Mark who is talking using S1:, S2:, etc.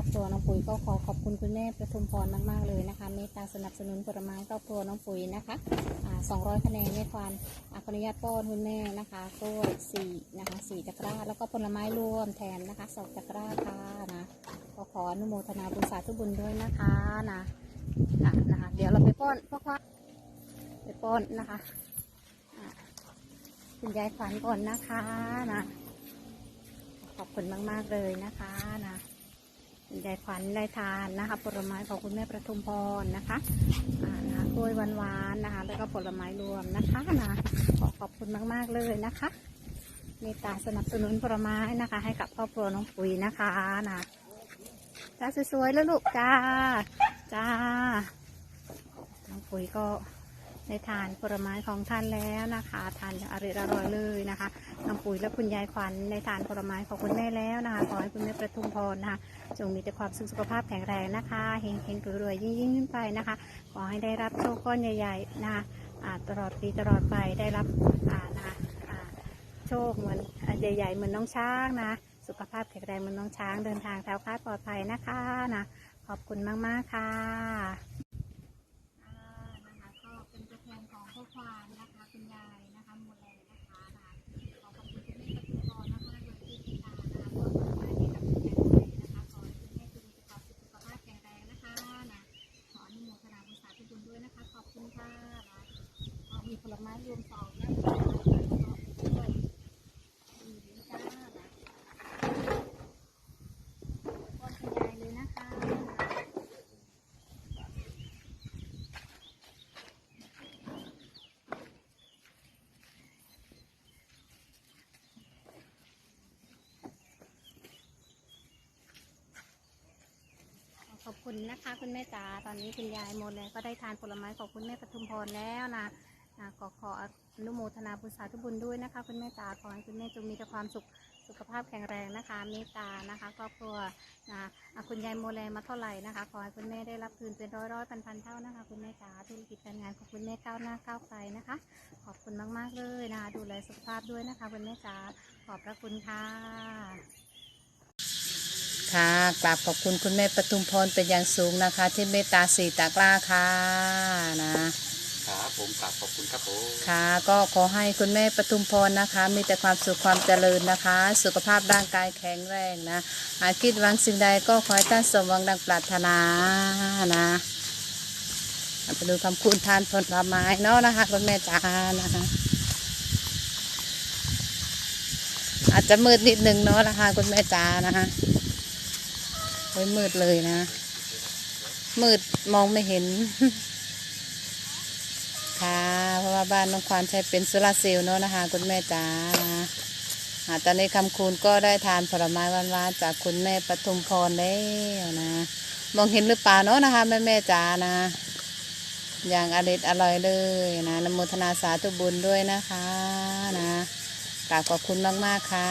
S1: อบครัวน้องปุ๋ยก็ขอขอบคุณคุณแม่ประทุมพรมากๆเลยนะคะเมตตาสนับสนุนผลไม้ครอบครัวน้องปุ๋ยนะคะอ่า200คะแนนแม่ควานอ่าขออนุญาตป้อนคุณแม่นะคะกล้วยสี่นะคะสี่ตะกร้า แล้วก็ผลไม้รวมแทนนะคะสองตะกร้าค่ะนะก็ขออนุโมทนาบุญสาธุบุญด้วยนะคะนะอะนะคะ เดี๋ยวเราไปป้อนพ่อควาไปป้อนนะคะคุณยายขวัญก่อนนะคะนะขอบคุณมาก ๆ เลยนะคะนะ ยายขวัญได้ทานนะคะ ผลไม้ของคุณแม่ประทุมพรนะคะอ่านะคะกล้วยหวานๆนะคะ แล้วก็ผลไม้รวมนะคะนะขอขอบคุณมากๆเลยนะคะเมตตาสนับสนุนผลไม้นะคะ ให้กับครอบครัวน้องปุ๋ยนะคะนะจ้าสวยๆแล้วลูกจ้าจ้าน้องปุ๋ยก็ ได้ทานผลไม้ของท่านแล้วนะคะทานอร่อยอร่อยเลยนะคะน้องปุ๋ยและคุณยายขวัญในทานผลไม้ของคุณแม่แล้วนะคะขอให้คุณแม่ประทุมพรนะคะจงมีแต่ความสุขสุขภาพแข็งแรงนะคะเฮงเฮงรวยๆยิ่งยิ่งขึ้นไปนะคะ ขอให้ได้รับโชคก้อนใหญ่ๆนะคะตลอดปีตลอดไปได้รับนะคะโชคเหมือนใหญ่ๆเหมือนน้องช้างนะสุขภาพแข็งแรงเหมือนน้องช้างเดินทางแถวคลาดปลอดภัยนะคะนะขอบคุณมากๆค่ะอ่านะคะก็เป็นตัวแทนของข้อ ความนะคะคุณยายนะคะมูลแลนะคะนะขอขอบคุณคุณแม่ประทุพรนะคะโดยที่ติดตามนะคะขอขอบคุณให้กับคุณแม่ด้วยนะคะขอให้คุณแม่คุณมีสุขภาพสุขภาพแข็งแรงนะคะนะขออนุโมทนาบุญสาธุบุญด้วยนะคะขอบคุณค่ะนะมีผลไม้รวมสองนะคะด้วยดีจ้านะป้อนคุณยายเลยนะคะ ขอบ คุณนะคะ คุณแม่จ๋าตอนนี้คุณยายโมแล้วก็ได้ทานผลไม้ของคุณแม่ปทุมพรแล้วนะนะขอขออนุโมทนาบุญสาธุบุญด้วยนะคะ คุณแม่จ๋าขอให้คุณแม่จงมีแต่ความสุขสุขภาพแข็งแรงนะคะเมตตานะคะครอบครัวนะคุณยายโมแลมาเท่าไหร่นะคะขอให้คุณแม่ได้รับคืนเป็นร้อยร้อยพันพันเท่านะคะ คุณแม่จ๋าธุรกิจการงานของคุณแม่ก้าวหน้าก้าวไกลนะคะ ขอบคุณมาก ๆ เลยนะคะดูแลสุขภาพด้วยนะคะ คุณแม่จ๋าขอบพระคุณค่ะ
S2: ค่ะกราบขอบคุณคุณแม่ปทุมพรเป็นอย่างสูงนะคะ ที่เมตตาสีตากล้าค่ะนะครับ
S3: ผมกราบขอบคุณครับผม
S2: ค่ะ ก็ขอให้คุณแม่ปทุมพรนะคะ มีแต่ความสุขความเจริญนะคะ สุขภาพร่างกายแข็งแรงนะอาคิดหวังสิ่งใดก็ขอให้ท่านสมหวังดังปรารถนานะเอาไปดูคำคุณทานผลไม้เนาะนะคะคุณแม่จ๋านะคะอาจจะมืดนิดนึงเนาะนะคะคุณแม่จ๋านะคะ โอ้ยมืดเลยนะ มืดมองไม่เห็น ค่ะ เพราะว่าบ้านน้องควานใช้เป็นโซลาเซลล์เนาะนะคะ คุณแม่จ๋านะตอนนี้คำคูณก็ได้ทานผลไม้หวานๆจากคุณแม่ปทุมพรแล้วนะ มองเห็นหรือเปล่าเนาะนะคะแม่แม่จ๋านะ อย่างอร่อยอร่อยเลยนะนโมทนาสาธุบุญด้วยนะคะนะกราบขอบคุณมากๆค่ะ